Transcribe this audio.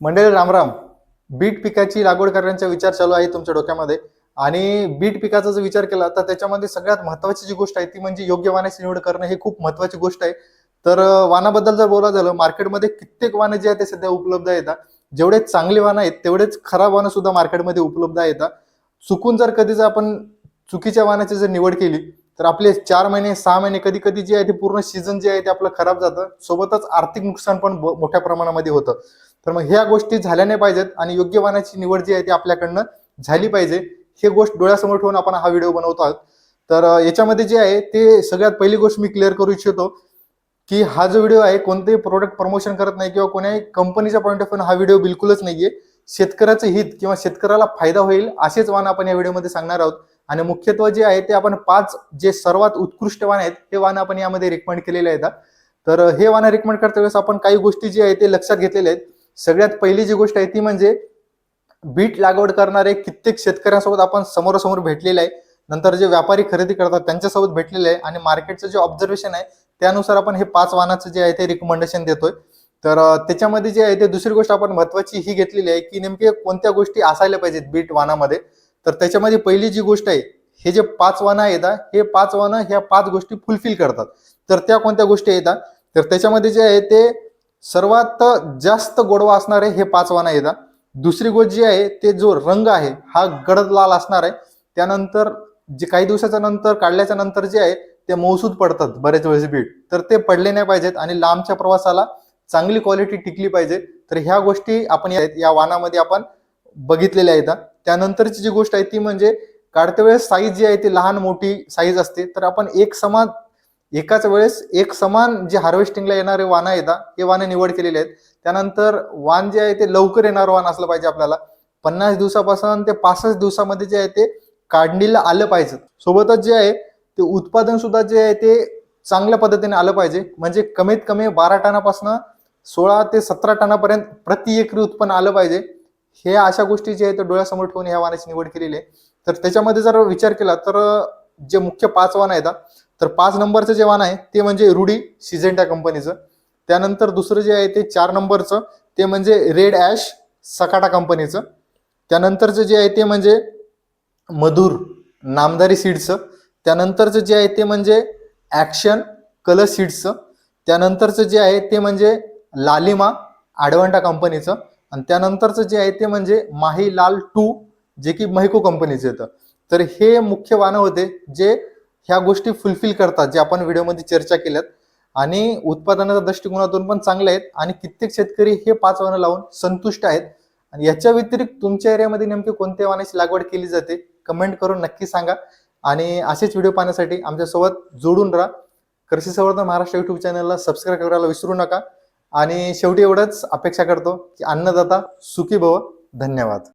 मंडळी रामराम बीट पिकाची लागवड करण्याचा विचार चालू आहे तुमच्या डोक्यामध्ये. आणि बीट पिकाचा जर विचार केला तर त्याच्यामध्ये सगळ्यात महत्वाची जी गोष्ट आहे ती म्हणजे योग्य वाण्याची निवड करणं हे खूप महत्वाची गोष्ट आहे. तर वानाबद्दल वाणाबद्दल जर बोला झालं मार्केटमध्ये कित्येक वाणं जे आहे ते सध्या उपलब्ध आहेत. जेवढे चांगले वाणं आहेत तेवढेच खराब वाणं सुद्धा मार्केटमध्ये उपलब्ध आहेत. चुकून जर कधी जर आपण चुकीच्या वाणाची जर निवड केली तर आपले चार महिने सहा महिने कधी कधी जे आहे ते पूर्ण सीझन जे आहे ते आपलं खराब जातं. सोबतच आर्थिक नुकसान पण मोठ्या प्रमाणामध्ये होतं. तर मग ह्या गोष्टी झाल्या नाही पाहिजेत आणि योग्य वाहनाची निवड जी आहे ती आपल्याकडनं झाली पाहिजे. हे गोष्ट डोळ्यासमोर ठेवून आपण हा व्हिडिओ बनवतो आहोत. तर याच्यामध्ये जे आहे ते सगळ्यात पहिली गोष्ट मी क्लिअर करू इच्छितो की हा जो व्हिडिओ आहे कोणतेही प्रोडक्ट प्रमोशन करत नाही किंवा कोणाही कंपनीच्या पॉईंट ऑफ व्ह्यू हा व्हिडिओ बिलकुलच नाहीये. शेतकऱ्याचं हित किंवा शेतकऱ्याला फायदा होईल असेच वाण आपण या व्हिडिओमध्ये सांगणार आहोत. आणि मुख्यत्व जे आहे ते आपण पाच जे सर्वात उत्कृष्ट वाण आहेत हे वाण आपण यामध्ये रिकमेंड केलेले आहेत तर हे वाण रिकमेंड करता वेळेस आपण काही गोष्टी जे आहे ते लक्षात घेतलेल्या आहेत. सगळ्यात पहिली जी गोष्ट आहे ती म्हणजे बीट लागवड करणारे कित्येक शेतकऱ्यांसोबत आपण समोरासमोर भेटलेले आहे. नंतर जे व्यापारी खरेदी करतात त्यांच्यासोबत भेटलेले आहे आणि मार्केटचं जे ऑब्झर्वेशन आहे त्यानुसार आपण हे पाच वाहनाचं जे आहे ते रिकमेंडेशन देतोय. तर त्याच्यामध्ये जे आहे ते दुसरी गोष्ट आपण महत्वाची ही घेतलेली आहे की नेमके कोणत्या गोष्टी असायला पाहिजेत बीट वाहनामध्ये तर त्याच्यामध्ये पहिली जी गोष्ट आहे हे जे पाच वाहनं आहेत हे पाच वाहनं ह्या पाच गोष्टी फुलफिल करतात. तर त्या कोणत्या गोष्टी येतात तर त्याच्यामध्ये जे आहे ते सर्वात जास्त गोडवा असणारे हे पाच वाहनं येतात दुसरी गोष्ट जी आहे ते जो रंग आहे हा गडद लाल असणार आहे. त्यानंतर जे काही दिवसाच्या नंतर काढल्याच्या नंतर जे आहे ते मौसूद पडतात बरेच वेळेस बीट. तर ते पडले नाही पाहिजेत आणि लांबच्या प्रवासाला चांगली क्वालिटी टिकली पाहिजे. तर ह्या गोष्टी आपण या या वाणामध्ये आपण बघितलेल्या आहेत त्यानंतरची जी गोष्ट आहे ती म्हणजे काढत्या वेळेस साईज जी आहे ती लहान मोठी साईज असते. तर आपण एक समान एकाच वेळेस एक समान जे हार्वेस्टिंगला येणारे वाणं येतात हे वाणं निवड केलेले आहेत. त्यानंतर वाण जे आहे ते लवकर येणारं वाण असलं पाहिजे आपल्याला. पन्नास दिवसापासून ते पासष्ट दिवसामध्ये जे आहे ते काढणीला आलं पाहिजे. सोबतच जे आहे ते उत्पादन सुद्धा जे आहे ते चांगल्या पद्धतीने आलं पाहिजे. म्हणजे कमीत कमी बारा टनापासून सोळा ते सतरा टनापर्यंत प्रति एकरी उत्पन्न आलं पाहिजे. हे अशा गोष्टी जे आहेत डोळ्यासमोर ठेवून ह्या वाहनाची निवड केलेली आहे. तर त्याच्यामध्ये जर विचार केला तर जे मुख्य पाच वाण आहेत तर पाच नंबरचं जे वाण आहे ते म्हणजे रुडी सिजेंटा कंपनीचं. त्यानंतर दुसरं जे आहे ते चार नंबरचं ते म्हणजे रेड ॲश सकाटा कंपनीचं. त्यानंतरचं जे आहे ते म्हणजे मधुर नामदारी सीड्सचं. त्यानंतरचं जे आहे ते म्हणजे ॲक्शन कलर सीड्सचं. त्यानंतरचं जे आहे ते म्हणजे लालिमा आडवंटा कंपनीचं. आणि त्यानंतरचं जे आहे ते म्हणजे माही लाल टू जे की महिको कंपनीचं येतं. तर हे मुख्य वाहनं होते जे ह्या गोष्टी फुलफिल करतात जे आपण व्हिडिओमध्ये चर्चा केल्यात. आणि उत्पादनाच्या दृष्टिकोनातून पण चांगले आहेत आणि कित्येक शेतकरी हे पाच वाहनं लावून संतुष्ट आहेत. आणि याच्या व्यतिरिक्त तुमच्या एरियामध्ये नेमके कोणत्या वाहनाची लागवड केली जाते कमेंट करून नक्की सांगा. आणि असेच व्हिडिओ पाहण्यासाठी आमच्यासोबत जोडून राहा. कृषी संवर्धन महाराष्ट्र युट्यूब चॅनलला सबस्क्राईब करायला विसरू नका. आणि शेवटी एवढंच अपेक्षा करतो की अन्नदाता सुखी भव. धन्यवाद.